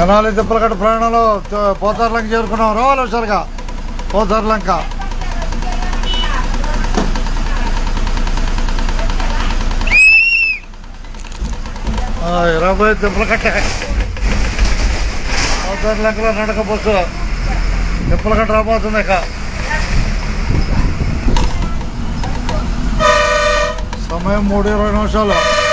తెనాలి తిప్పలగడ్డ ప్రయాణంలో త- పోతార్లంక చేరుకున్నాం. రావాలి హుషారుగా పోతార్లంక. ఆ, ఇరవై తిప్పలకట్ట పోతార్లంకలో నడక బస్సు. తిప్పలకట్ట రాబోతుంది ఇక. సమయం మూడు ఇరవై నిమిషాలు.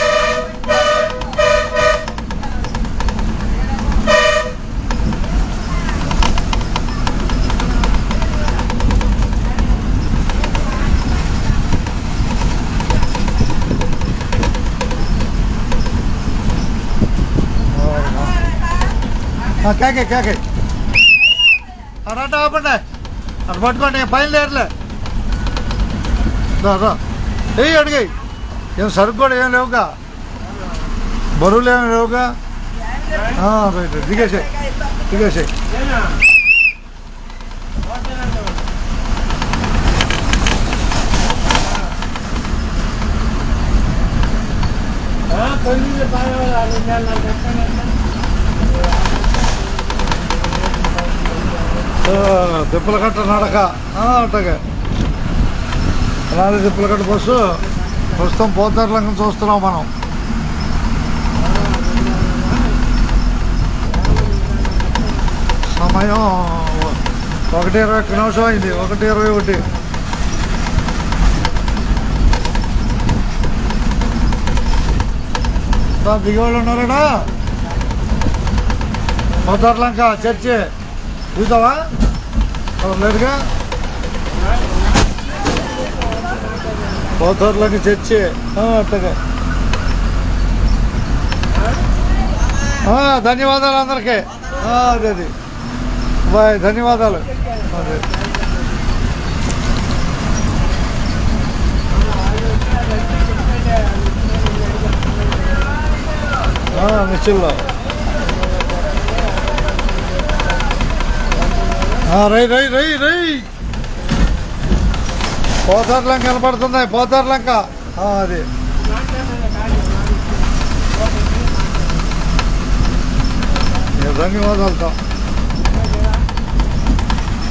ఆ, కేకే కేకే అరట ఆపండి అటు పట్టుకోండి పైన లేరులే రా రా ఏయ్ అడిగి ఏం సరుకు కూడా ఏం లేవుగా బరువులు ఏమి లేవుగా ఆ, రైట్ రైట్. దిగేసేయ్ దిగేసేయ్ ఆ, తిప్పలకట్ట నడక. అట్టగా అట్టగే. అలాగే తిప్పలకట్ట బస్సు. ప్రస్తుతం పోతారులంకం చూస్తున్నాం మనం. సమయం ఒకటి ఇరవై ఒక్క నిమిషం అయింది. ఒకటి ఇరవై ఒకటి. దిగేవాళ్ళు ఉన్నారా పోతారులంక చర్చి. చూసావా? ఎవరు లేరుగా చర్చి. ఆ, అట్టగా. ఆ, ధన్యవాదాలు అందరికీ. అదే అది. బాయ్ ధన్యవాదాలు. అదే. మిచ్చిల్లో రై రై రై రై. పోతార్లంక కనపడుతున్నాయి పోతార్లంక ఆ, అది. ధన్యవాదాలతో